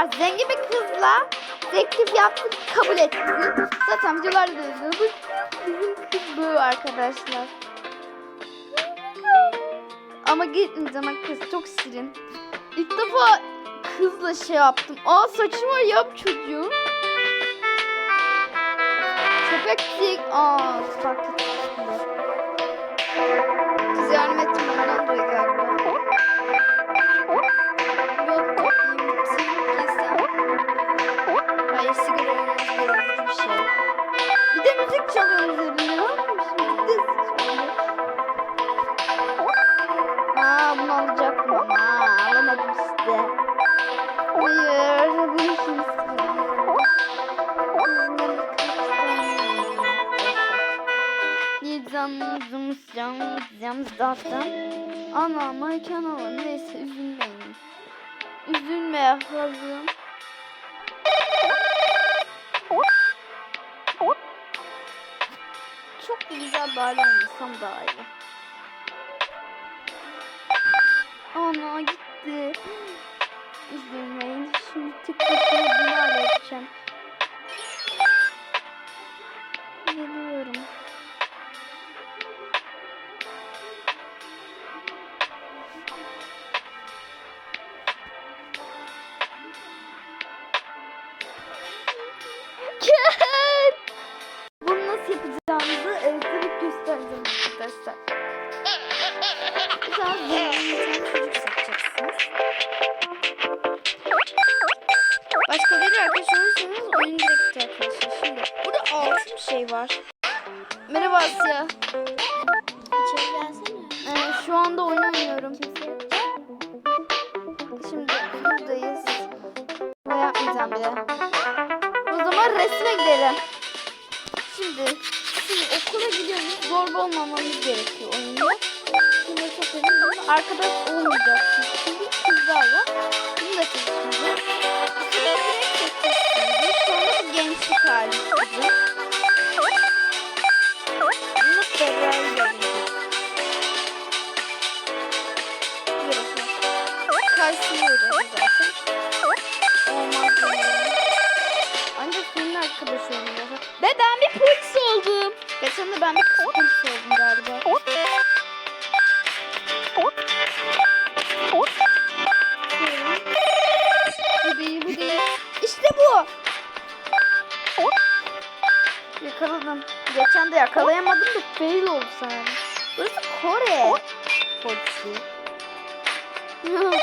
var. Zengin bir kızla teklif yaptık kabul etti. Zaten videolarda da izliyoruz. Bizim kız bu arkadaşlar. Ama gittiğim zaman kız çok şirin. İlk defa kızla şey yaptım. Aa saçım var yap çocuğum. Köpektik. Aa fark zaten. Ana mekan ama neyse üzülmeyin. Üzülme hazım. Çok güzel olmasam daha iyi. Ana gitti. Üzülmeyin. Şimdi tek başına bunu halledeceğim. Biraz zengin çocuk seçeceksiniz. Başka bir arkadaş olursanız oyun arkadaşlar. Şimdi burada altın bir şey var. Merhaba Asya. İçeri gelsene. Ee, şu anda oyun oynuyorum. Şimdi buradayız. Ne yapmayacağım bile. O zaman resme gidelim. Şimdi, şimdi okula gidiyoruz. Zorba olmamamız gerekiyor oyunda. Şimdi çok önemli. Arkadaş olmayacaksınız. Çünkü kızlar var. Bunu da. Şimdi anda bu gençlik hali sizin. Bunu Ferrari yapacağız. Karşısında olacağız zaten. Olmaz. Ancak senin arkadaş olmayacak. Ve ben bir polis oldum. Geçen de ben bir kız polis oldum galiba. Yakaladım. Geçen de yakalayamadım da fail oldu sanırım. Burası Kore. Polisi. Ne.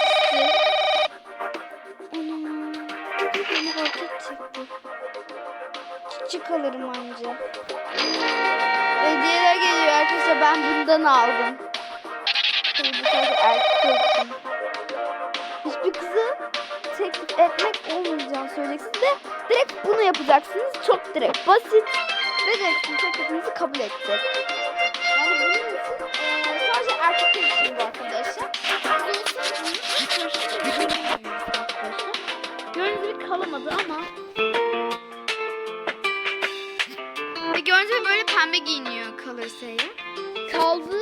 Beni roket çekti. Küçük alırım anca. Hediyeler geliyor arkadaşlar. Ben bundan aldım. Tabii bu sadece erkek olsun. Hiçbir kızı teklif etmek olmayacağını söyleyeceksiniz de direkt bunu yapacaksınız. Çok direkt basit. Ve direkt sizin teklifinizi kabul edecek. Yani bunun için eee, sadece erkekler için bu arkadaşlar. Gördüğünüz gibi kalamadı ama ve gördüğünüz gibi böyle pembe giyiniyor kalırsa eğer. Kaldı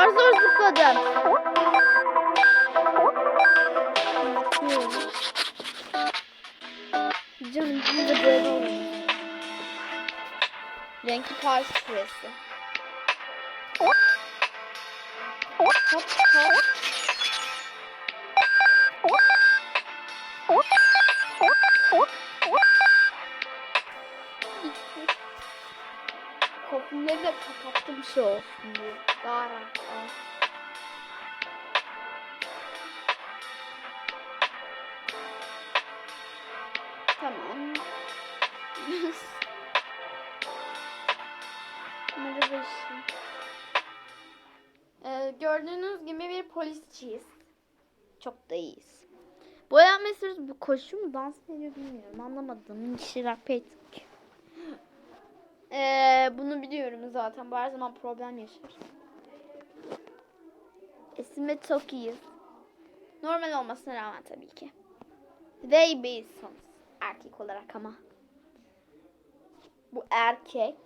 Zar zor zıpladım. Canım da böyle. Renkli Paris küresi. Hop hop. Kopyaları da kapattım şey olsun diye. Al. Tamam. Merhaba. Ee, gördüğünüz gibi bir polisçiyiz. Çok da iyiyiz. Boya mesela bu koşu mu dans mı ediyor bilmiyorum. Anlamadım. Şeyler pek. Ee, bunu biliyorum zaten. Bu her zaman problem yaşar. Esime çok iyiyiz. Normal olmasına rağmen tabii ki. They be sons. Erkek olarak ama. Bu erkek.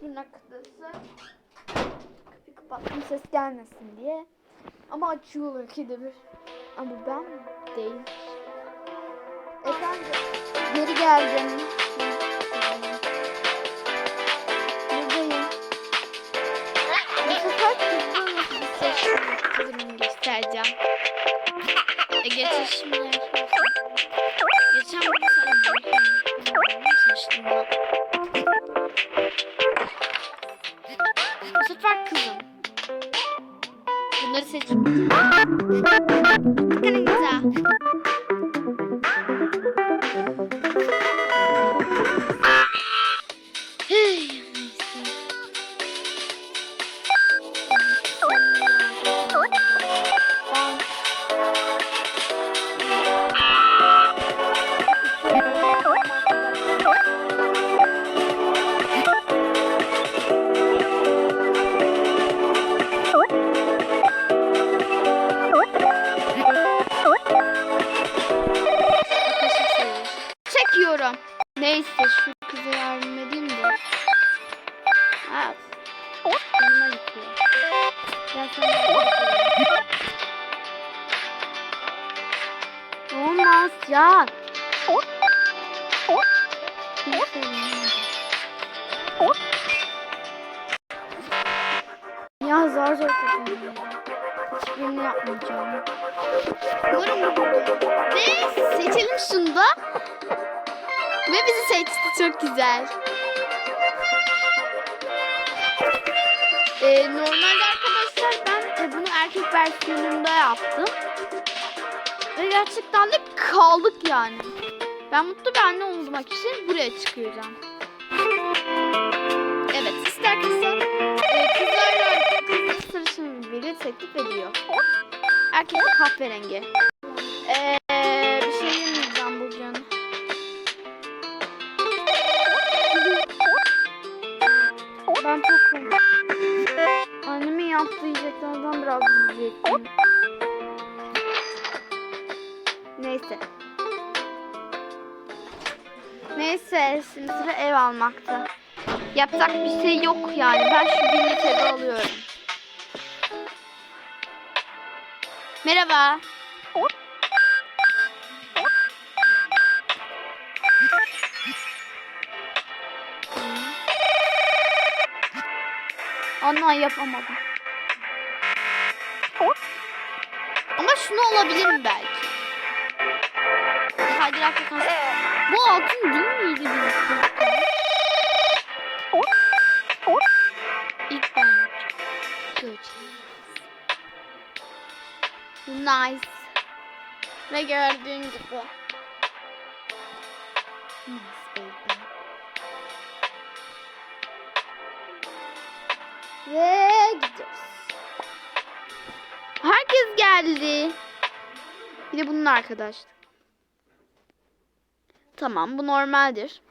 Tırnak kıdası. Kapıyı kapattım ses gelmesin diye. Ama açıyorlar ikide bir. Ama ben değil. Efendim geri geldim. Ses kızımı göstereceğim. E geçişimler. Geçen gün sen saçtım Bu sefer kızım. Bunları seç. Kanınıza. Hey, Çekiyorum. Neyse şu kıza yardım edeyim de. Ha. Yanıma gidiyor. Ben sana Olmaz ya. Ya zar zor kurtuldum. Hiçbirini yapmayacağım. Umarım bu Ve seçelim şunu da. Ve bizi seçti çok güzel. Ee, normalde arkadaşlar ben e, bunu erkek versiyonunda yaptım. Ve gerçekten de kaldık yani. Ben mutlu bir anne olmak için buraya çıkacağım. Evet ister kızlar e, kızlar kızlar sarışın biri teklif ediyor. Erkek kahverengi. Yiyeceklerden biraz yiyecektim. Neyse. Neyse şimdi sıra ev almakta. Yapacak bir şey yok yani. Ben şu günlük evi alıyorum. Merhaba. Ana yapamadım. Ama şunu alabilirim belki. Haydi Afrikan. Bu altın değil miydi bizim İlk ben. Nice. Ve gördüğün gibi. Nice baby. Ve gidiyoruz. Herkes geldi. Bir de bunun arkadaş. Tamam bu normaldir.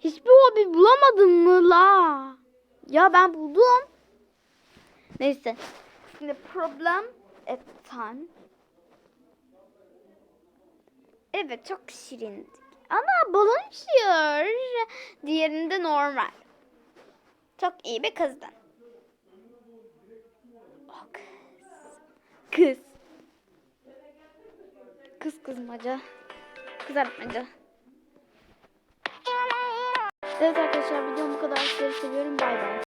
Hiçbir hobi bulamadın mı la? Ya ben buldum. Neyse. Şimdi problem at time. Evet çok şirindik. Ana balon uçuyor. Diğerinde normal. Çok iyi bir kızdın. O kız. Kız. Kız kızmaca. Kızartmaca. Evet arkadaşlar videom bu kadar. Seviyorum. Bay bay.